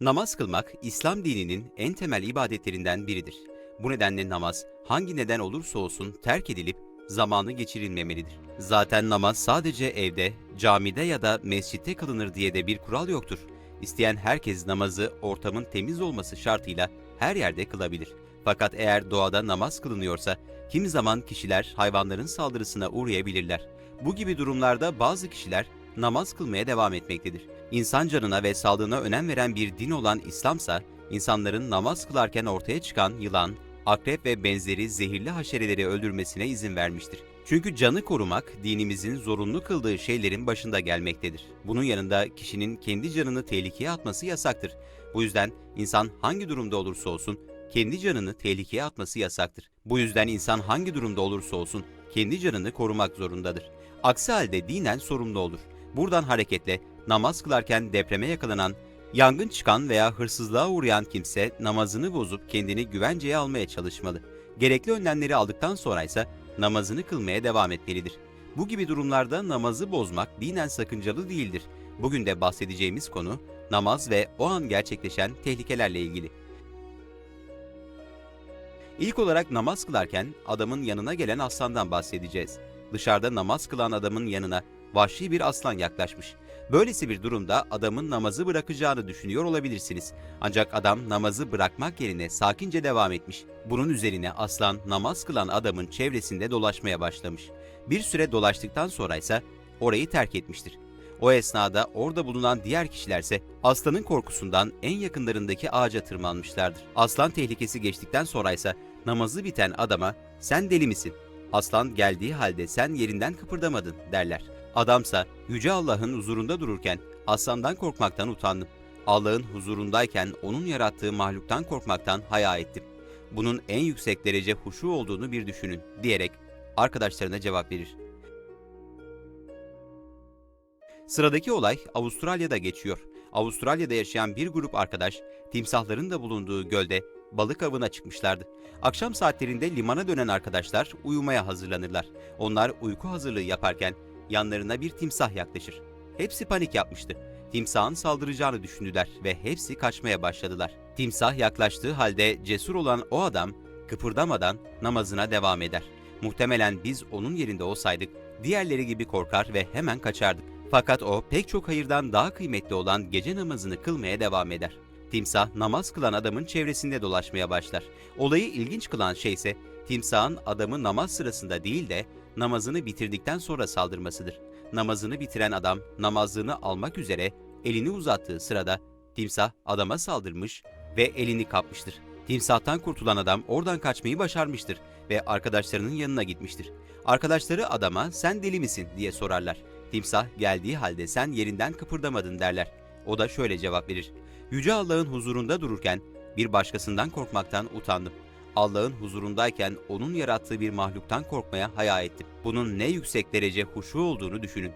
Namaz kılmak İslam dininin en temel ibadetlerinden biridir. Bu nedenle namaz hangi neden olursa olsun terk edilip zamanı geçirilmemelidir. Zaten namaz sadece evde, camide ya da mescitte kılınır diye de bir kural yoktur. İsteyen herkes namazı ortamın temiz olması şartıyla her yerde kılabilir. Fakat eğer doğada namaz kılınıyorsa kimi zaman kişiler hayvanların saldırısına uğrayabilirler. Bu gibi durumlarda bazı kişiler namaz kılmaya devam etmektedir. İnsan canına ve sağlığına önem veren bir din olan İslamsa, insanların namaz kılarken ortaya çıkan yılan, akrep ve benzeri zehirli haşereleri öldürmesine izin vermiştir. Çünkü canı korumak dinimizin zorunlu kıldığı şeylerin başında gelmektedir. Bunun yanında kişinin kendi canını tehlikeye atması yasaktır. Bu yüzden insan hangi durumda olursa olsun kendi canını tehlikeye atması yasaktır. Bu yüzden insan hangi durumda olursa olsun kendi canını korumak zorundadır. Aksi halde dinen sorumlu olur. Buradan hareketle namaz kılarken depreme yakalanan, yangın çıkan veya hırsızlığa uğrayan kimse namazını bozup kendini güvenceye almaya çalışmalı. Gerekli önlemleri aldıktan sonra ise namazını kılmaya devam etmelidir. Bu gibi durumlarda namazı bozmak dinen sakıncalı değildir. Bugün de bahsedeceğimiz konu namaz ve o an gerçekleşen tehlikelerle ilgili. İlk olarak namaz kılarken adamın yanına gelen aslandan bahsedeceğiz. Dışarıda namaz kılan adamın yanına vahşi bir aslan yaklaşmış. Böylesi bir durumda adamın namazı bırakacağını düşünüyor olabilirsiniz. Ancak adam namazı bırakmak yerine sakince devam etmiş. Bunun üzerine aslan namaz kılan adamın çevresinde dolaşmaya başlamış. Bir süre dolaştıktan sonra ise orayı terk etmiştir. O esnada orada bulunan diğer kişilerse aslanın korkusundan en yakınlarındaki ağaca tırmanmışlardır. Aslan tehlikesi geçtikten sonra ise namazı biten adama sen deli misin? Aslan geldiği halde sen yerinden kıpırdamadın derler. Adamsa Yüce Allah'ın huzurunda dururken aslandan korkmaktan utandım. Allah'ın huzurundayken onun yarattığı mahluktan korkmaktan haya ettim. Bunun en yüksek derece huşu olduğunu bir düşünün diyerek arkadaşlarına cevap verir. Sıradaki olay Avustralya'da geçiyor. Avustralya'da yaşayan bir grup arkadaş timsahların da bulunduğu gölde balık avına çıkmışlardı. Akşam saatlerinde limana dönen arkadaşlar uyumaya hazırlanırlar. Onlar uyku hazırlığı yaparken yanlarına bir timsah yaklaşır. Hepsi panik yapmıştı. Timsahın saldıracağını düşündüler ve hepsi kaçmaya başladılar. Timsah yaklaştığı halde cesur olan o adam kıpırdamadan namazına devam eder. Muhtemelen biz onun yerinde olsaydık diğerleri gibi korkar ve hemen kaçardık. Fakat o pek çok hayırdan daha kıymetli olan gece namazını kılmaya devam eder. Timsah namaz kılan adamın çevresinde dolaşmaya başlar. Olayı ilginç kılan şey ise timsahın adamı namaz sırasında değil de namazını bitirdikten sonra saldırmasıdır. Namazını bitiren adam namazlığını almak üzere elini uzattığı sırada timsah adama saldırmış ve elini kapmıştır. Timsahtan kurtulan adam oradan kaçmayı başarmıştır ve arkadaşlarının yanına gitmiştir. Arkadaşları adama sen deli misin diye sorarlar. Timsah geldiği halde sen yerinden kıpırdamadın derler. O da şöyle cevap verir. Yüce Allah'ın huzurunda dururken bir başkasından korkmaktan utandım. Allah'ın huzurundayken onun yarattığı bir mahluktan korkmaya haya ettim. Bunun ne yüksek derece huşu olduğunu düşünün.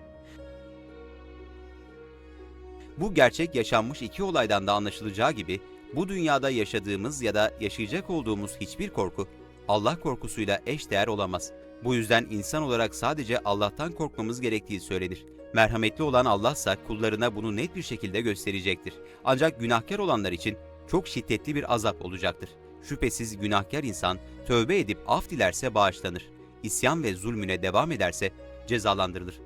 Bu gerçek yaşanmış iki olaydan da anlaşılacağı gibi bu dünyada yaşadığımız ya da yaşayacak olduğumuz hiçbir korku Allah korkusuyla eşdeğer olamaz. Bu yüzden insan olarak sadece Allah'tan korkmamız gerektiği söylenir. Merhametli olan Allah'sa kullarına bunu net bir şekilde gösterecektir. Ancak günahkar olanlar için çok şiddetli bir azap olacaktır. Şüphesiz günahkar insan tövbe edip af dilerse bağışlanır. İsyan ve zulmüne devam ederse cezalandırılır.